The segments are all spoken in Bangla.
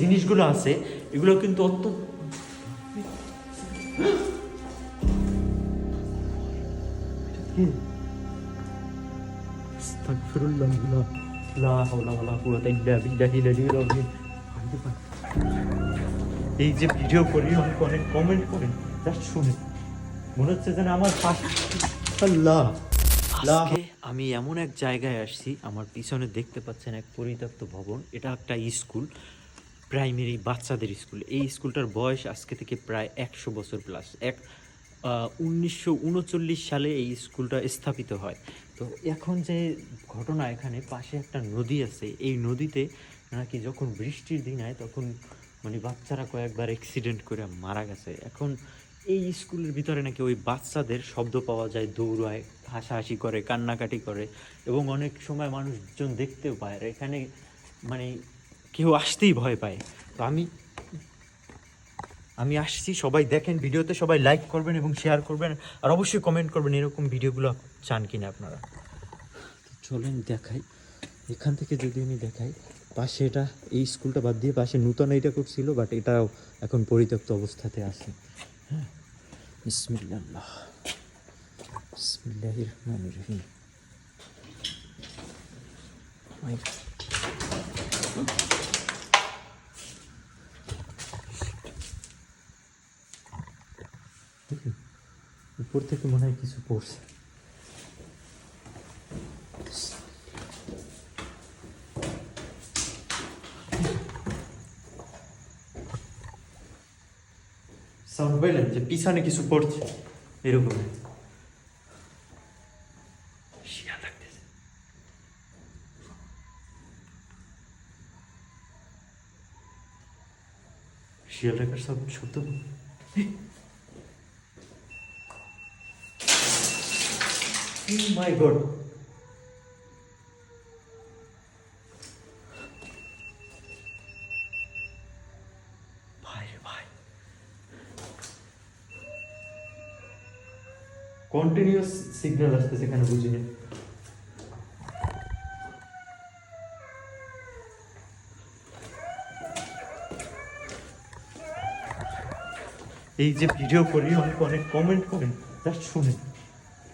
জিনিসগুলো আছে এগুলো কিন্তু অত্যন্ত আস্তাগফিরুল্লাহ লা লা হাওলা ওয়ালা কুওয়াতা ইল্লা বিল্লাহিল আলিয়্যিল আযীম। এই যে ভিডিও করি অনেক অনেক কমেন্ট করেন জাস্ট শুনে। মনে হচ্ছে যেন আমার পাশে আল্লাহ। আজকে আমি এমন এক জায়গায় আসছি আমার পিছনে দেখতে পাচ্ছেন এক পরিত্যক্ত ভবন। এটা একটা স্কুল। প্রাইমারি বাচ্চাদের স্কুল। এই স্কুলটার বয়স আজকে থেকে প্রায় একশো বছর প্লাস এক উনিশশো সালে এই স্কুলটা স্থাপিত হয়। তো এখন যে ঘটনা এখানে, পাশে একটা নদী আছে। এই নদীতে নাকি যখন বৃষ্টির দিন হয় তখন মানে বাচ্চারা কয়েকবার অ্যাক্সিডেন্ট করে মারা গেছে। এখন এই স্কুলের ভিতরে নাকি ওই বাচ্চাদের শব্দ পাওয়া যায়, দৌড়ায়, হাসাহাসি করে, কান্নাকাটি করে এবং অনেক সময় মানুষজন দেখতেও পায়। এখানে মানে কেউ আসতেই ভয় পায়। তো আমি আমি আসছি, সবাই দেখেন, ভিডিওতে সবাই লাইক করবেন এবং শেয়ার করবেন, আর অবশ্যই কমেন্ট করবেন এরকম ভিডিওগুলো চান কিনা আপনারা। চলেন দেখাই। এখান থেকে যদি আমি দেখাই, পাশে এটা, এই স্কুলটা বাদ দিয়ে পাশে নূতন এটা করছিল বাট এটাও এখন পরিত্যক্ত অবস্থাতে আছে। হ্যাঁ। বিসমিল্লাহ। বিসমিল্লাহ রহমান রহিম উপর থেকে মনে হয় কিছু পড়ছে সাউন্ড পেলেন যে পিছনে কিছু পড়ছে এরকম শিয়া লাগতেছে শিয়ালটাকার সব শব্দ মাই গড কন্টিনিউয়াস সিগন্যাল আসতেছে এখানে বুঝিনি এই যে ভিডিও করি অনেক অনেক কমেন্ট করেন জাস্ট শুনে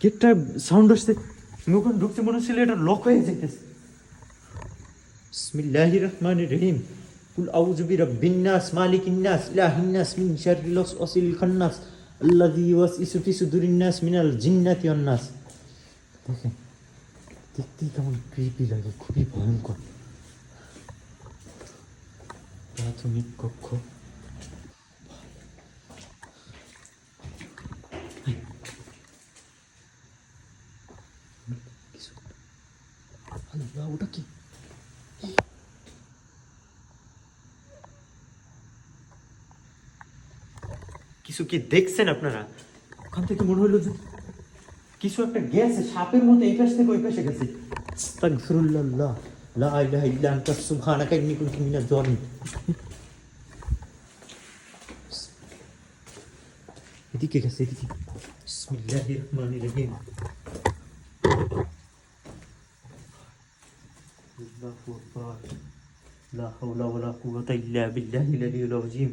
গেটটা সাউন্ড আসছে। আমি ওখানে ঢুকতে মনে হচ্ছিল এটা লক হয়ে যেতেছে বিসমিল্লাহি রহমানির রহিম। কুল আউযু বিরাব্বিন নাস, মালিকিন নাস, ইলাহিন নাস, মিন শাররিল ওয়াসওয়াসিল খান্নাস আল্লাযী ইউওয়াসওয়িসু ফি সুদুরিন নাস, মিনাল জিন্নাতি ওয়ান নাস। দেখেন, দেখতেই কেমন ক্রিপি লাগে, খুবই ভয়ঙ্কর। প্রাথমিক কক্ষ। কিছু কি দেখছেন আপনারা? ওখান থেকে মনে হলো যে কিছু একটা গেছে, সাপের মতো এই পাশ থেকে ওই পাশে গেছে। আস্তাগফিরুল্লাহ, লা ইলাহা ইল্লা সুবহানাকা ইন্নী কুনতু মিনাজ জালিমিন এদিকে গেছে, এদিকে। বিসমিল্লাহির রহমানির রহিম। আল্লাহু আকবার। লা হাওলা ওয়ালা কুওয়াতা ইল্লা বিল্লাহিল আলিয়্যিল আযীম।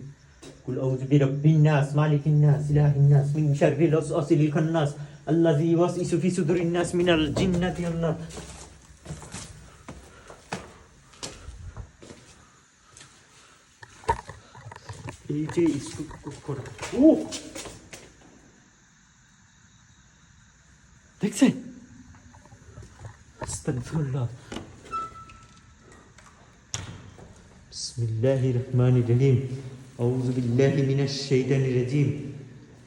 قل أعوذ برب الناس مالك الناس إله الناس من شر الوسواس الخناس الذي يوسوس في صدور الناس من الجنة والناس এই যে স্কুল করা ও দেখছেন আস্তাগফিরুল্লাহ بسم الله الرحمن الرحيم أعوذ بالله من الشيطان الرجيم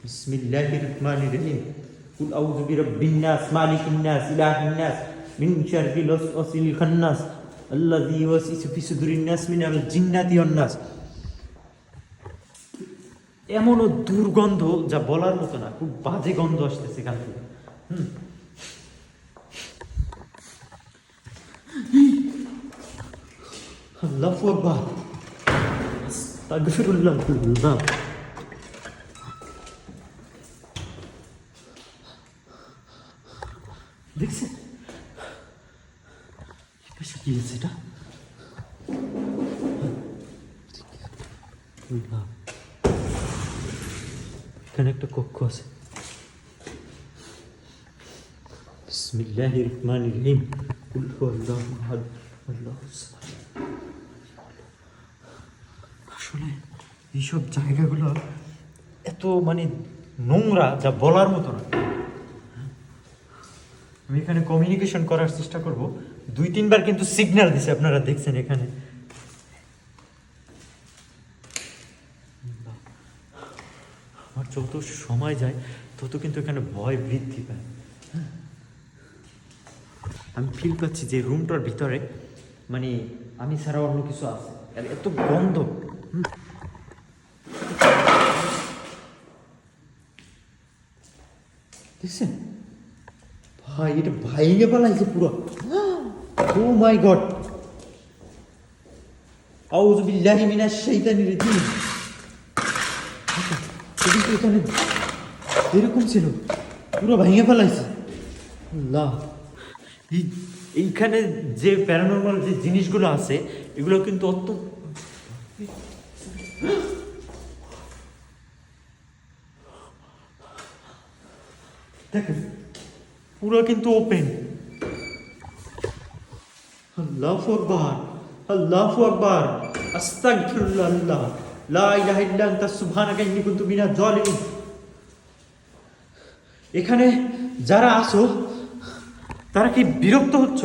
بسم الله الرحمن الرحيم قل أعوذ برب الناس مالك الناس إله الناس من شر الوسواس الخناس আল্লাযী ইউওয়াসওয়িসু ফি সুদুরিন নাস মিনাল জিন্নাতি ওয়ান নাস এমনও দুর্গন্ধ যা বলার মতো না খুব বাজে গন্ধ আসতেছে এখান থেকে হুম। আল্লাহু আকবার আস্তাগফিরুল্লাহ আল্লাহ দেখছেন এপাশে কি আছে এটা আল্লাহ। এখানে একটা কক্ষ আছে বিসমিল্লাহ রহমান রহিম কুল আল্লাহ আহাদ আল্লাহু সামাদ। আসলে এইসব জায়গাগুলো এত মানে নোংরা যা বলার মতো না। আমি এখানে কমিউনিকেশন করার চেষ্টা করব। দুই, তিনবার কিন্তু সিগন্যাল দিছে, আপনারা দেখছেন এখানে। আমার যত সময় যায়, তত কিন্তু এখানে ভয় বৃদ্ধি পায়। হ্যাঁ। আমি ফিল পাচ্ছি যে রুমটার ভিতরে মানে আমি ছাড়া অন্য কিছু আছে। এত গন্ধ হুম। দেখছেন ভাই, এটা ভাইঙে পালাইছে পুরো। ও মাই গড আউযু বিল্লাহি মিনাশ শাইতানির রাজিম। এটা কিন্তু এখানে এরকম ছিল? পুরো ভাঙে ফেলাইছে আল্লাহ। এইখানে যে প্যারানর্মাল যে জিনিসগুলো আছে, এগুলো কিন্তু অত্যন্ত দেখেন পুরো কিন্তু ওপেন আল্লাহু আকবার আল্লাহু আকবার। আস্তাগফিরুল্লাহ আল্লাহ লা ইলাহা ইল্লা আনতা, সুবহানাকা ইন্নী কুনতু মিনাজ জালিমিন। এখানে যারা আসো তারা কি বিরক্ত হচ্ছ?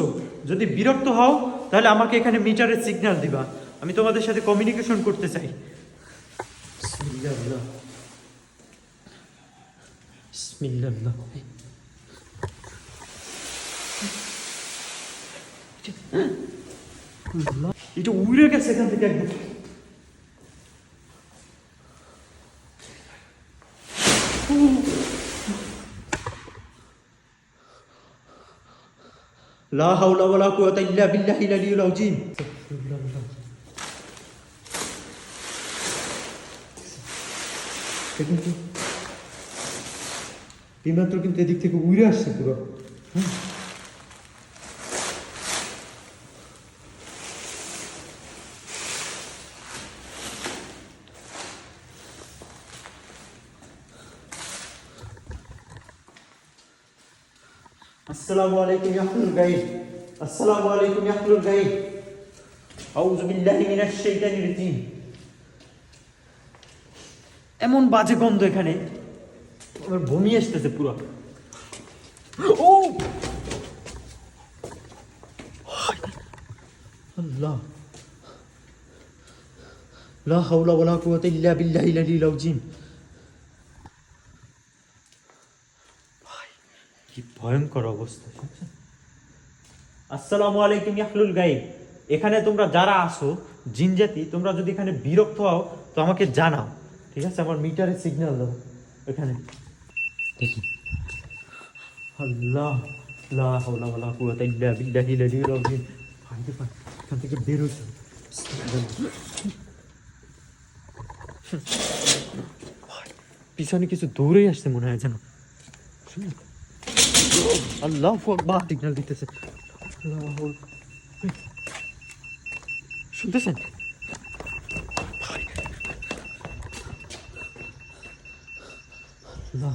যদি বিরক্ত হও, তাহলে আমাকে এখানে মিটারের সিগন্যাল দিবা। আমি তোমাদের সাথে কমিউনিকেশন করতে চাই। বিসমিল্লাহ আল্লাহ। বিসমিল্লাহ আল্লাহ। আল্লাহ, এটা উড়ে গেছে এখান থেকে একদম লা হাওলা ওয়ালা কুওয়াতা ইল্লা বিল্লাহিল আলিয়্যিল আযীম কিন্তু এইমাত্র কিন্তু এদিক থেকে উড়ে আসছে পুরো। হুম। আসসালামু আলাইকুম ইয়াহলুল গাইব আসসালামু আলাইকুম ইয়াহলুল গাইব আউযু বিল্লাহি মিনাশ শাইতানির রাজিম। এমন বাজে গন্ধ এখানে। আমার বমি আসতেছে পুরো। ও! আল্লাহ। লা হাওলা ওয়ালা কুওয়াতা ইল্লা বিল্লাহিল আলিয়্যিল আযীম। ভাই, কি ভয়ঙ্কর অবস্থা? আসসালামু আলাইকুম ইয়াহলুল গাইব। এখানে তোমরা যারা আসো জিনজাতি তোমরা যদি এখানে বিরক্ত হও, তো আমাকে জানাও। ঠিক আছে? আমার মিটারে সিগন্যাল দাও। এখানে। দেখি আল্লাহ, লা হাওলা ওয়ালা কুওয়াতা ইল্লা বিল্লাহিল আলিয়্যিল আযীম। রে ভাই এখান থেকে বের হইছে পিছনে কিছু দৌড়েই আসছে মনে হয় যেন। আল্লাহ আকবার সিগন্যাল দিতেছে। শুনতেছেন? আল্লাহ।